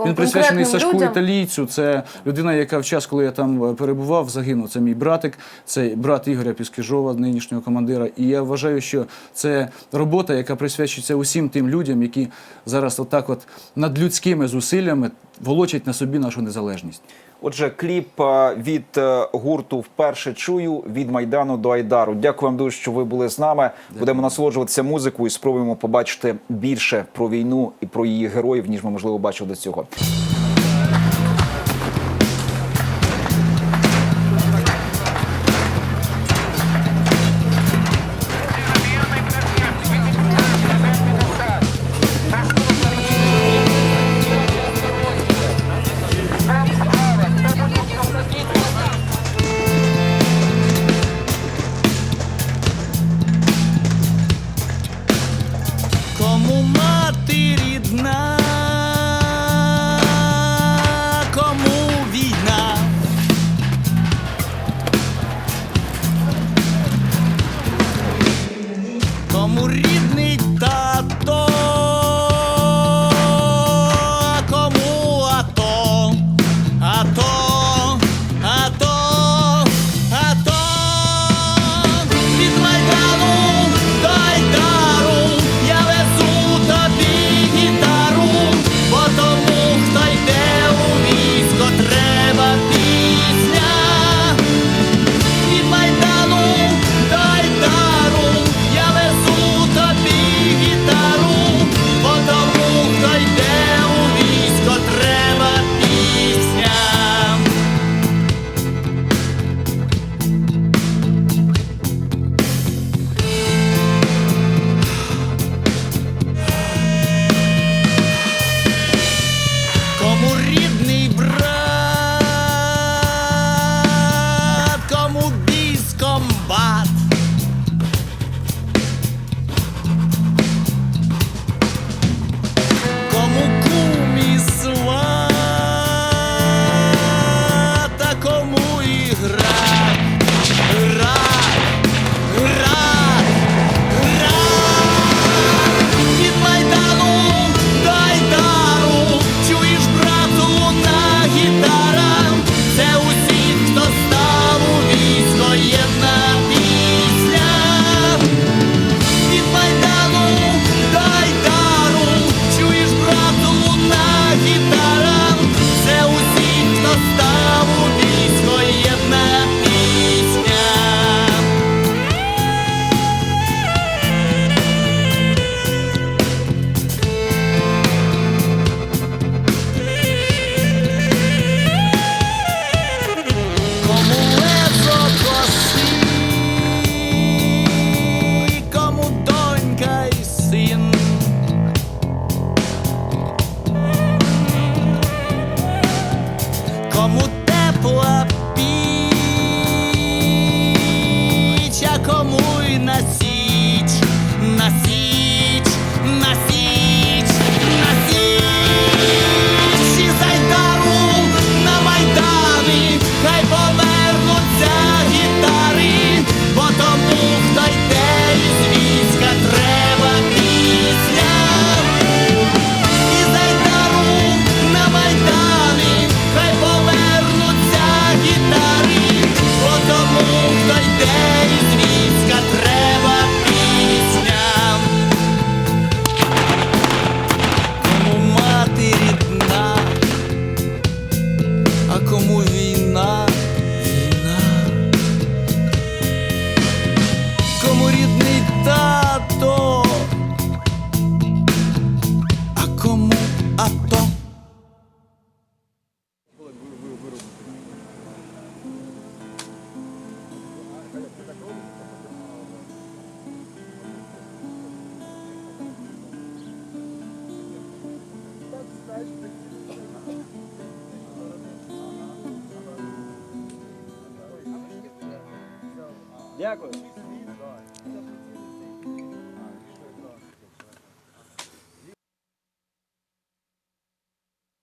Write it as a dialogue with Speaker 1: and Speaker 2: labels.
Speaker 1: Він присвячений Сашку
Speaker 2: людям.
Speaker 1: Італійцю. Це людина, яка в час, коли я там е, перебував, загинув. Це мій братик, це брат Ігоря Піскіжова, нинішнього командира. І я вважаю, що це робота, яка присвячується усім тим людям, які зараз отак, от над людськими зусиллями волочать на собі нашу незалежність.
Speaker 3: Отже, кліп е, від е, гурту вперше чую від майдану до Айдару. Дякую вам дуже, що ви були з нами. Будемо насолоджуватися музикою і спробуємо побачити більше про війну і про її героїв, ніж ми можливо бачили до цього.
Speaker 4: Кому тепла піч, а кому й на січ, на січ, E
Speaker 3: agora?